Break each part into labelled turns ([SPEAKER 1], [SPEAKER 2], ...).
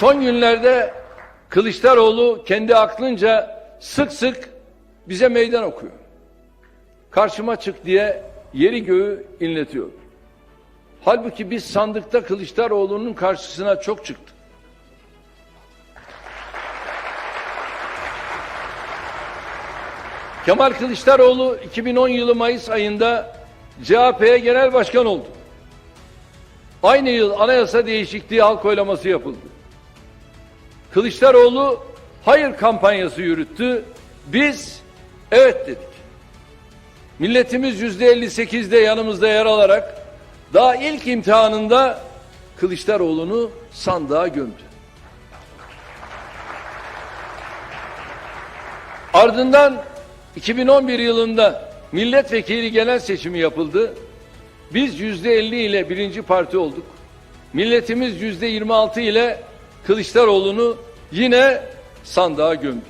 [SPEAKER 1] Son günlerde Kılıçdaroğlu kendi aklınca sık sık bize meydan okuyor. Karşıma çık diye yeri göğü inletiyor. Halbuki biz sandıkta Kılıçdaroğlu'nun karşısına çok çıktık. Kemal Kılıçdaroğlu 2010 yılı Mayıs ayında CHP'ye genel başkan oldu. Aynı yıl anayasa değişikliği halk oylaması yapıldı. Kılıçdaroğlu hayır kampanyası yürüttü. Biz evet dedik. Milletimiz yüzde 58'de yanımızda yer alarak daha ilk imtihanında Kılıçdaroğlu'nu sandığa gömdü. Ardından 2011 yılında milletvekili genel seçimi yapıldı. Biz yüzde 50 ile birinci parti olduk. Milletimiz yüzde 26 ile Kılıçdaroğlu'nu yine sandığa gömdü.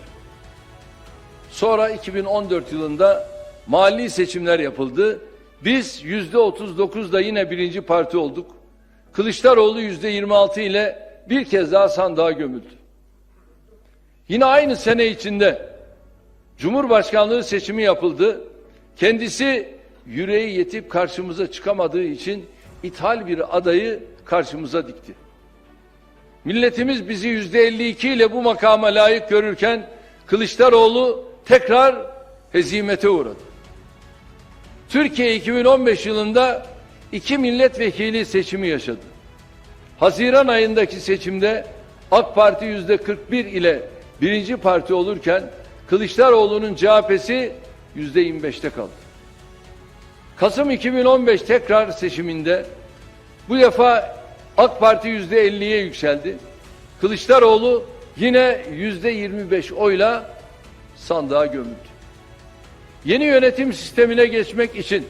[SPEAKER 1] Sonra 2014 yılında mali seçimler yapıldı. Biz yüzde 39'da yine birinci parti olduk. Kılıçdaroğlu yüzde 26 ile bir kez daha sandığa gömüldü. Yine aynı sene içinde Cumhurbaşkanlığı seçimi yapıldı. Kendisi yüreği yetip karşımıza çıkamadığı için ithal bir adayı karşımıza dikti. Milletimiz bizi yüzde 52 ile bu makama layık görürken Kılıçdaroğlu tekrar hezimete uğradı. Türkiye 2015 yılında iki milletvekili seçimi yaşadı. Haziran ayındaki seçimde AK Parti yüzde 41 ile birinci parti olurken Kılıçdaroğlu'nun CHP'si yüzde 25'te kaldı. Kasım 2015 tekrar seçiminde bu defa AK Parti yüzde 50'ye yükseldi. Kılıçdaroğlu yine yüzde 25 oyla sandığa gömüldü. Yeni yönetim sistemine geçmek için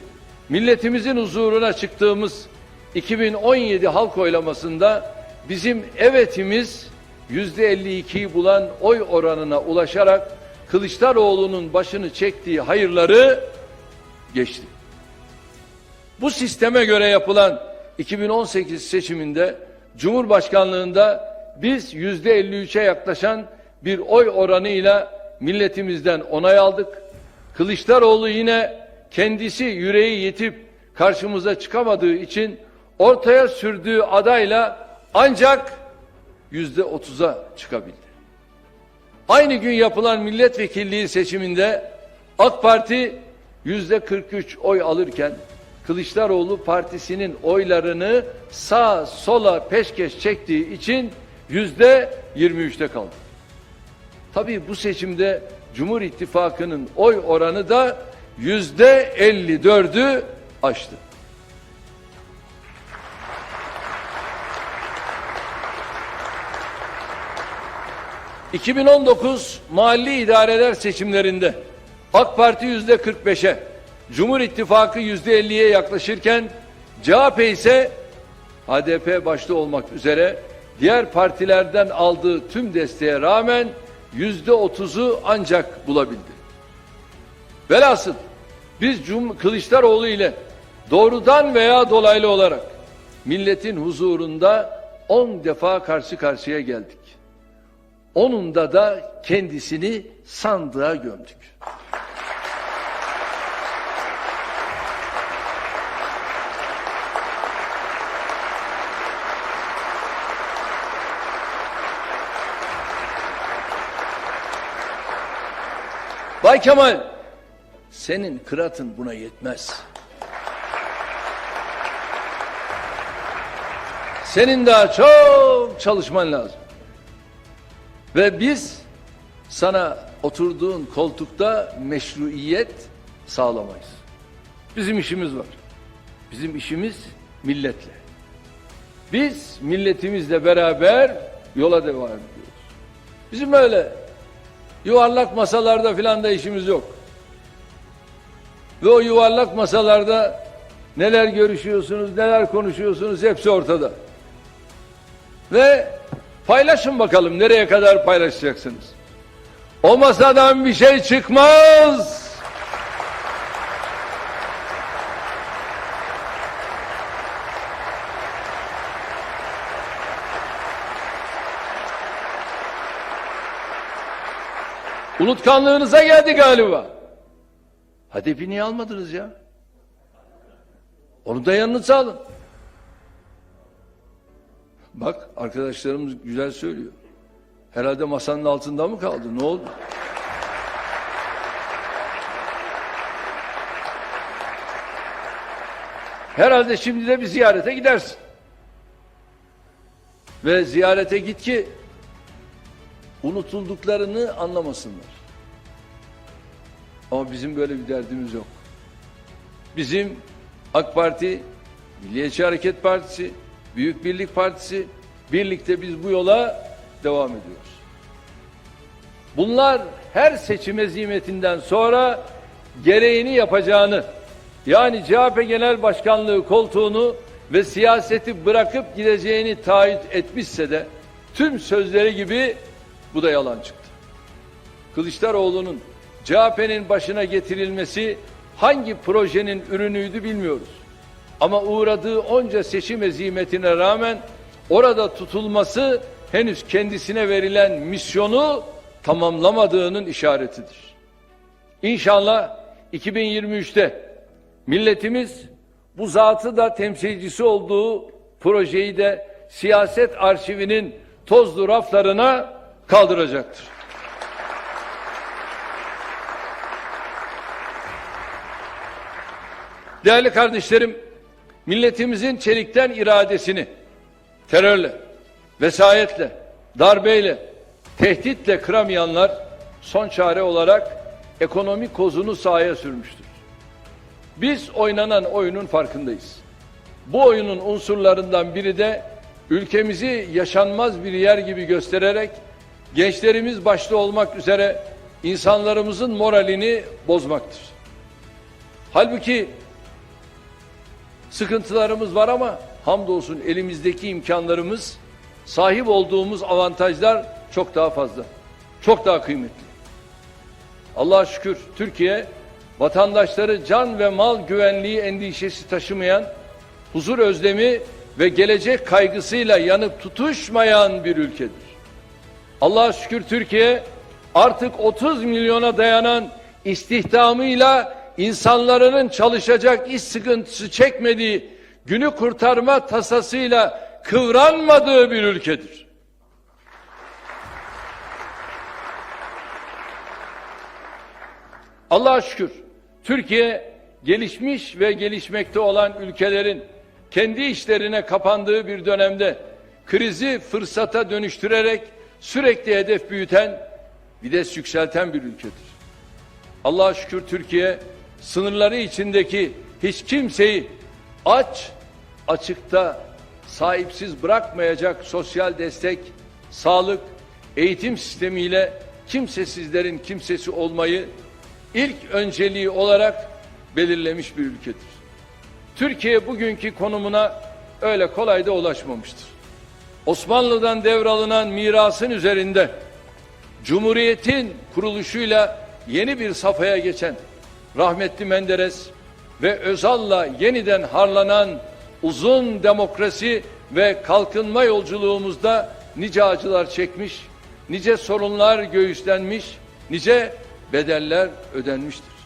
[SPEAKER 1] milletimizin huzuruna çıktığımız 2017 halk oylamasında bizim evetimiz yüzde 52'yi bulan oy oranına ulaşarak Kılıçdaroğlu'nun başını çektiği hayırları geçti. Bu sisteme göre yapılan 2018 seçiminde Cumhurbaşkanlığında biz yüzde 53'e yaklaşan bir oy oranıyla milletimizden onay aldık. Kılıçdaroğlu yine kendisi yüreği yetip karşımıza çıkamadığı için ortaya sürdüğü adayla ancak yüzde 30'a çıkabildi. Aynı gün yapılan milletvekilliği seçiminde AK Parti yüzde 43 oy alırken Kılıçdaroğlu partisinin oylarını sağ sola peşkeş çektiği için yüzde 23'te kaldı. Tabii bu seçimde Cumhur İttifakı'nın oy oranı da yüzde 54'ü aştı. ...2019 mahalli idareler seçimlerinde... ...AK Parti yüzde 45'e... ...Cumhur İttifakı yüzde 50'ye yaklaşırken... ...CHP ise... ...HDP başta olmak üzere... ...diğer partilerden aldığı tüm desteğe rağmen... ...yüzde 30'u ancak bulabildi. Velhasıl... ...biz Cum Kılıçdaroğlu ile... ...doğrudan veya dolaylı olarak... ...milletin huzurunda... ...10 defa karşı karşıya geldik. Onunda da kendisini sandığa gömdük. Bay Kemal, senin kıratın buna yetmez. Senin daha çok çalışman lazım. Ve biz sana oturduğun koltukta meşruiyet sağlamayız. Bizim işimiz var. Bizim işimiz milletle. Biz milletimizle beraber yola devam ediyoruz. Bizim öyle yuvarlak masalarda filan da işimiz yok. Ve o yuvarlak masalarda neler görüşüyorsunuz, neler konuşuyorsunuz hepsi ortada. Ve Paylaşın bakalım nereye kadar paylaşacaksınız. O masadan bir şey çıkmaz. Unutkanlığınıza geldi galiba. HDP'yi niye almadınız ya? Onu da yanınıza alın. Bak arkadaşlarımız güzel söylüyor. Herhalde masanın altında mı kaldı? Ne oldu? Herhalde şimdi de bir ziyarete gidersin. Ve ziyarete git ki unutulduklarını anlamasınlar. Ama bizim böyle bir derdimiz yok. Bizim AK Parti, Milliyetçi Hareket Partisi, Büyük Birlik Partisi birlikte biz bu yola devam ediyoruz. Bunlar her seçim hezimetinden sonra gereğini yapacağını yani CHP Genel Başkanlığı koltuğunu ve siyaseti bırakıp gideceğini taahhüt etmişse de tüm sözleri gibi bu da yalan çıktı. Kılıçdaroğlu'nun CHP'nin başına getirilmesi hangi projenin ürünüydü bilmiyoruz. Ama uğradığı onca seçim ezimetine rağmen orada tutulması henüz kendisine verilen misyonu tamamlamadığının işaretidir. İnşallah 2023'te milletimiz bu zatı da temsilcisi olduğu projeyi de siyaset arşivinin tozlu raflarına kaldıracaktır. Değerli kardeşlerim, milletimizin çelikten iradesini terörle, vesayetle, darbeyle, tehditle kıramayanlar son çare olarak ekonomik kozunu sahaya sürmüştür. Biz oynanan oyunun farkındayız. Bu oyunun unsurlarından biri de ülkemizi yaşanmaz bir yer gibi göstererek gençlerimiz başta olmak üzere insanlarımızın moralini bozmaktır. Halbuki sıkıntılarımız var ama hamdolsun elimizdeki imkanlarımız, sahip olduğumuz avantajlar çok daha fazla. Çok daha kıymetli. Allah'a şükür Türkiye vatandaşları can ve mal güvenliği endişesi taşımayan, huzur özlemi ve gelecek kaygısıyla yanıp tutuşmayan bir ülkedir. Allah'a şükür Türkiye artık 30 milyona dayanan istihdamıyla insanların çalışacak iş sıkıntısı çekmediği, günü kurtarma tasasıyla kıvranmadığı bir ülkedir. Allah'a şükür Türkiye gelişmiş ve gelişmekte olan ülkelerin kendi işlerine kapandığı bir dönemde krizi fırsata dönüştürerek sürekli hedef büyüten, vites yükselten bir ülkedir. Allah'a şükür Türkiye sınırları içindeki hiç kimseyi aç, açıkta sahipsiz bırakmayacak sosyal destek, sağlık, eğitim sistemiyle kimsesizlerin kimsesi olmayı ilk önceliği olarak belirlemiş bir ülkedir. Türkiye bugünkü konumuna öyle kolay da ulaşmamıştır. Osmanlı'dan devralınan mirasın üzerinde Cumhuriyet'in kuruluşuyla yeni bir safhaya geçen rahmetli Menderes ve Özal'la yeniden harlanan uzun demokrasi ve kalkınma yolculuğumuzda nice acılar çekmiş, nice sorunlar göğüslenmiş, nice bedeller ödenmiştir.